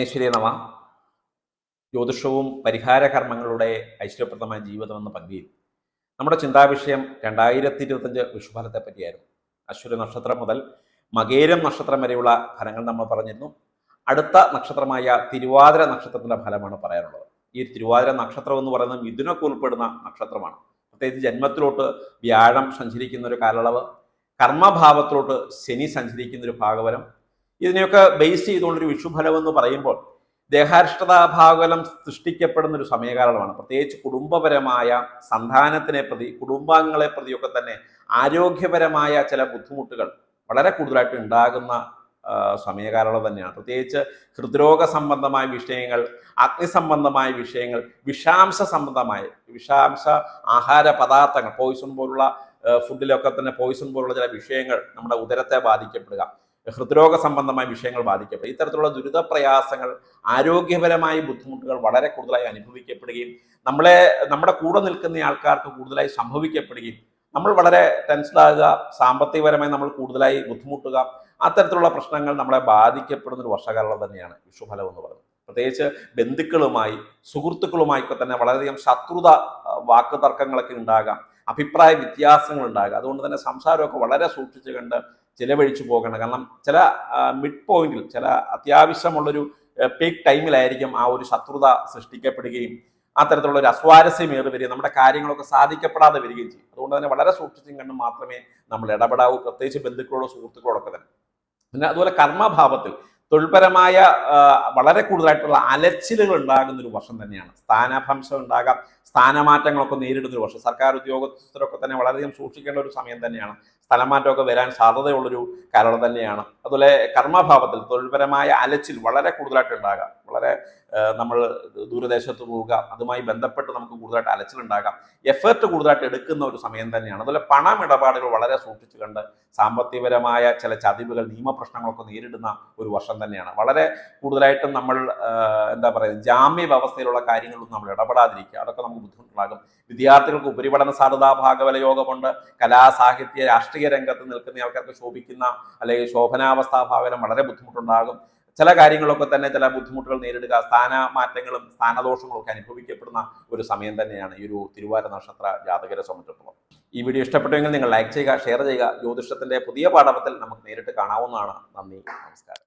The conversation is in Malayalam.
ഭുവനേശ്വരി നമ. ജ്യോതിഷവും പരിഹാര കർമ്മങ്ങളുടെ ഐശ്വര്യപ്രദമായ ജീവിതം എന്ന നമ്മുടെ ചിന്താവിഷയം രണ്ടായിരത്തി ഇരുപത്തഞ്ച് വിഷുഫലത്തെ പറ്റിയായിരുന്നു അശ്വര നക്ഷത്രം മുതൽ മകേരം നക്ഷത്രം വരെയുള്ള ഫലങ്ങൾ നമ്മൾ പറഞ്ഞിരുന്നു. അടുത്ത നക്ഷത്രമായ തിരുവാതിര നക്ഷത്രത്തിന്റെ ഫലമാണ് പറയാനുള്ളത്. ഈ തിരുവാതിര നക്ഷത്രം എന്ന് പറയുന്നത് മിഥുനൊക്കെ ഉൾപ്പെടുന്ന നക്ഷത്രമാണ്. പ്രത്യേകിച്ച് ജന്മത്തിലോട്ട് വ്യാഴം സഞ്ചരിക്കുന്ന ഒരു കാലയളവ് കർമ്മഭാവത്തിലോട്ട് ശനി സഞ്ചരിക്കുന്ന ഒരു ഭാഗവരം ഇതിനെയൊക്കെ ബേസ് ചെയ്തുകൊണ്ടൊരു വിഷുഫലം എന്ന് പറയുമ്പോൾ ദേഹാരിഷ്ടതാ ഭാഗവലം സൃഷ്ടിക്കപ്പെടുന്ന ഒരു സമയകാലമാണ്. പ്രത്യേകിച്ച് കുടുംബപരമായ സന്താനത്തിനെ പ്രതി കുടുംബാംഗങ്ങളെ പ്രതിയൊക്കെ തന്നെ ആരോഗ്യപരമായ ചില ബുദ്ധിമുട്ടുകൾ വളരെ കൂടുതലായിട്ട് ഉണ്ടാകുന്ന സമയകാലം തന്നെയാണ്. പ്രത്യേകിച്ച് ഹൃദ്രോഗ സംബന്ധമായ വിഷയങ്ങൾ അഗ്നിസംബന്ധമായ വിഷയങ്ങൾ വിഷാംശ സംബന്ധമായ വിഷാംശ ആഹാര പദാർത്ഥങ്ങൾ പോയിസൺ പോലുള്ള ഫുഡിലൊക്കെ തന്നെ പോയിസൺ പോലുള്ള ചില വിഷയങ്ങൾ നമ്മുടെ ഉദരത്തെ ബാധിക്കപ്പെടുക. ഹൃദ്രോഗ സംബന്ധമായ വിഷയങ്ങൾ ബാധിക്കപ്പെടും. ഇത്തരത്തിലുള്ള ദുരിതപ്രയാസങ്ങൾ ആരോഗ്യപരമായ ബുദ്ധിമുട്ടുകൾ വളരെ കൂടുതലായി അനുഭവിക്കപ്പെടുകയും നമ്മളെ നമ്മുടെ കൂടെ നിൽക്കുന്ന ആൾക്കാർക്ക് കൂടുതലായി സംഭവിക്കപ്പെടുകയും നമ്മൾ വളരെ ടെൻസ്ഡാകുക സാമ്പത്തികപരമായി നമ്മൾ കൂടുതലായി ബുദ്ധിമുട്ടുക അത്തരത്തിലുള്ള പ്രശ്നങ്ങൾ നമ്മളെ ബാധിക്കപ്പെടുന്ന ഒരു വർഷകാലം തന്നെയാണ് വിഷുഫലം എന്ന് പറയുന്നത്. പ്രത്യേകിച്ച് ബന്ധുക്കളുമായി സുഹൃത്തുക്കളുമായൊക്കെ തന്നെ വളരെയധികം ശത്രുത വാക്ക് തർക്കങ്ങളൊക്കെ ഉണ്ടാകാം. അഭിപ്രായ വ്യത്യാസങ്ങൾ ഉണ്ടാകുക അതുകൊണ്ട് തന്നെ സംസാരമൊക്കെ വളരെ സൂക്ഷിച്ചു കണ്ട് ചിലവഴിച്ചു പോകണം കാരണം ചില മിഡ് പോയിന്റിൽ ചില അത്യാവശ്യമുള്ളൊരു പീക്ക് ടൈമിലായിരിക്കും ആ ഒരു ശത്രുത സൃഷ്ടിക്കപ്പെടുകയും അത്തരത്തിലുള്ള ഒരു അസ്വാരസ്യം ഏറി വരികയും നമ്മുടെ കാര്യങ്ങളൊക്കെ സാധിക്കപ്പെടാതെ വരികയും ചെയ്യും. അതുകൊണ്ട് തന്നെ വളരെ സൂക്ഷിച്ചും കണ്ടും മാത്രമേ നമ്മൾ ഇടപെടാവൂ. പ്രത്യേകിച്ച് ബന്ധുക്കളോടോ സുഹൃത്തുക്കളോടൊക്കെ തന്നെ. പിന്നെ അതുപോലെ കർമ്മഭാവത്തിൽ തൊഴിൽപരമായ വളരെ കൂടുതലായിട്ടുള്ള അലച്ചിലുകൾ ഉണ്ടാകുന്ന ഒരു വർഷം തന്നെയാണ്. സ്ഥാനാഭംശം ഉണ്ടാകാം. സ്ഥാനമാറ്റങ്ങളൊക്കെ നേരിടുന്ന ഒരു വർഷം. സർക്കാർ ഉദ്യോഗസ്ഥരൊക്കെ തന്നെ വളരെയധികം സൂക്ഷിക്കേണ്ട ഒരു സമയം തന്നെയാണ്. സ്ഥലമാറ്റമൊക്കെ വരാൻ സാധ്യതയുള്ളൊരു കാലം തന്നെയാണ്. അതുപോലെ കർമ്മഭാവത്തിൽ തൊഴിൽപരമായ അലച്ചിൽ വളരെ കൂടുതലായിട്ട് ഉണ്ടാകാം. വളരെ നമ്മൾ ദൂരദേശത്ത് പോവുക അതുമായി ബന്ധപ്പെട്ട് നമുക്ക് കൂടുതലായിട്ട് അലച്ചിലുണ്ടാകാം എഫേർട്ട് കൂടുതലായിട്ട് എടുക്കുന്ന ഒരു സമയം തന്നെയാണ്. അതുപോലെ പണമിടപാടുകൾ വളരെ സൂക്ഷിച്ചു കണ്ട് സാമ്പത്തികപരമായ ചില ചതിവുകൾ നിയമപ്രശ്നങ്ങളൊക്കെ നേരിടുന്ന ഒരു വർഷം തന്നെയാണ്. വളരെ കൂടുതലായിട്ടും നമ്മൾ എന്താ പറയുക ജാമ്യ വ്യവസ്ഥയിലുള്ള കാര്യങ്ങളൊന്നും നമ്മൾ ഇടപെടാതിരിക്കുക. അതൊക്കെ നമുക്ക് ബുദ്ധിമുട്ടുണ്ടാകും. വിദ്യാർത്ഥികൾക്ക് ഉപരിപഠന സാധ്യതാ ഭാഗവല യോഗമുണ്ട്. കലാ സാഹിത്യ രാഷ്ട്രീയ രംഗത്ത് നിൽക്കുന്ന ആൾക്കാർക്ക് ശോഭിക്കുന്ന അല്ലെങ്കിൽ ശോഭനാവസ്ഥാ ഭാവനം വളരെ ബുദ്ധിമുട്ടുണ്ടാകും. ചില കാര്യങ്ങളൊക്കെ തന്നെ ചില ബുദ്ധിമുട്ടുകൾ നേരിടുക സ്ഥാന മാറ്റങ്ങളും സ്ഥാനദോഷങ്ങളും ഒക്കെ അനുഭവിക്കപ്പെടുന്ന ഒരു സമയം തന്നെയാണ് ഈ ഒരു തിരുവാര നക്ഷത്ര ജാതകരെ സംബന്ധിച്ചിടത്തോളം. ഈ വീഡിയോ ഇഷ്ടപ്പെട്ടുവെങ്കിൽ നിങ്ങൾ ലൈക്ക് ചെയ്യുക ഷെയർ ചെയ്യുക. ജ്യോതിഷത്തിന്റെ പുതിയ പാഠത്തിൽ നമുക്ക് നേരിട്ട് കാണാവുന്നതാണ്. നന്ദി നമസ്കാരം.